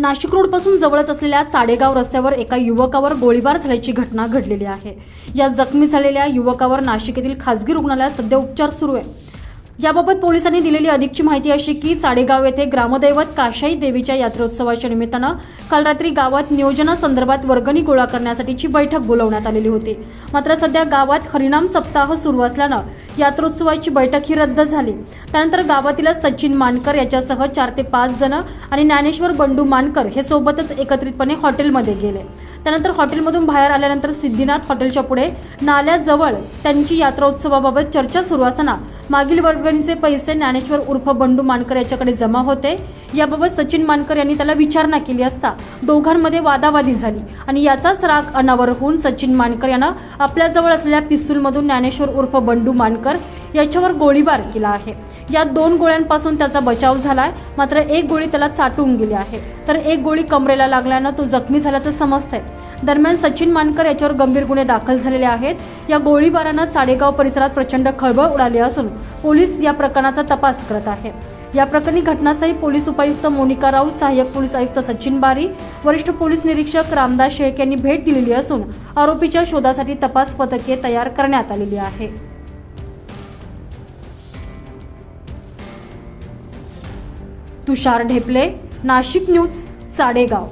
नाशिक रोडपासून जवळच असलेल्या चाडेगाव रस्त्यावर एका युवकावर गोळीबार झाल्याची घटना घडलेली आहे. या जखमी झालेल्या युवकावर नाशिक येथील खासगी रुग्णालयात सध्या उपचार सुरू आहे. याबाबत पोलिसांनी दिलेली अधिकची माहिती अशी की चाडेगाव येथे ग्रामदैवत काशाई देवीच्या यात्रोत्सवाच्या निमित्तानं काल रात्री गावात नियोजनासंदर्भात वर्गणी गोळा करण्यासाठीची बैठक बोलवण्यात आलेली होती. मात्र सध्या गावात हरिनाम सप्ताह सुरू असल्यानं यात्रोत्सवाची बैठक ही रद्द झाली. त्यानंतर गावातील सचिन मानकर याच्यासह चार ते पाच जण आणि ज्ञानेश्वर बंडू मानकर हे सोबतच एकत्रितपणे हॉटेलमध्ये गेले. त्यानंतर हॉटेलमधून बाहेर आल्यानंतर सिद्धिनाथ हॉटेलच्या पुढे नाल्याजवळ त्यांची यात्रोत्सवाबाबत चर्चा सुरू असताना मागील वर्गणीचे पैसे ज्ञानेश्वर उर्फ बंडू मानकर याच्याकडे जमा होते. याबाबत सचिन मानकर यांनी त्याला विचारणा केली असता दोघांमध्ये वादावादी झाली आणि याचाच राग अनावर होऊन सचिन मानकर यानं आपल्याजवळ असलेल्या पिस्तूलमधून ज्ञानेश्वर उर्फ बंडू मानकर याच्यावर गोळीबार केला आहे. या दोन गोळ्यांपासून त्याचा बचाव झालाय. मात्र एक गोळी त्याला चाटून गेली आहे. तर एक गोळी कमरेला लागल्यानं तो जखमी झाल्याचं समजतंय. दरम्यान सचिन मानकर याच्यावर गंभीर गुन्हे दाखल झालेले आहेत. या गोळीबारानं चाडेगाव परिसरात प्रचंड खळबळ उडाली असून पोलीस या प्रकरणाचा तपास करत आहे. या प्रकरणी घटनास्थळी पोलीस उपायुक्त मोनिका राऊत सहाय्यक पोलीस आयुक्त सचिन बारी वरिष्ठ पोलीस निरीक्षक रामदास शेख यांनी भेट दिलेली असून आरोपीच्या शोधासाठी तपास पथके तयार करण्यात आलेली आहे. तुषार ढेपले नाशिक न्यूज चाडेगाव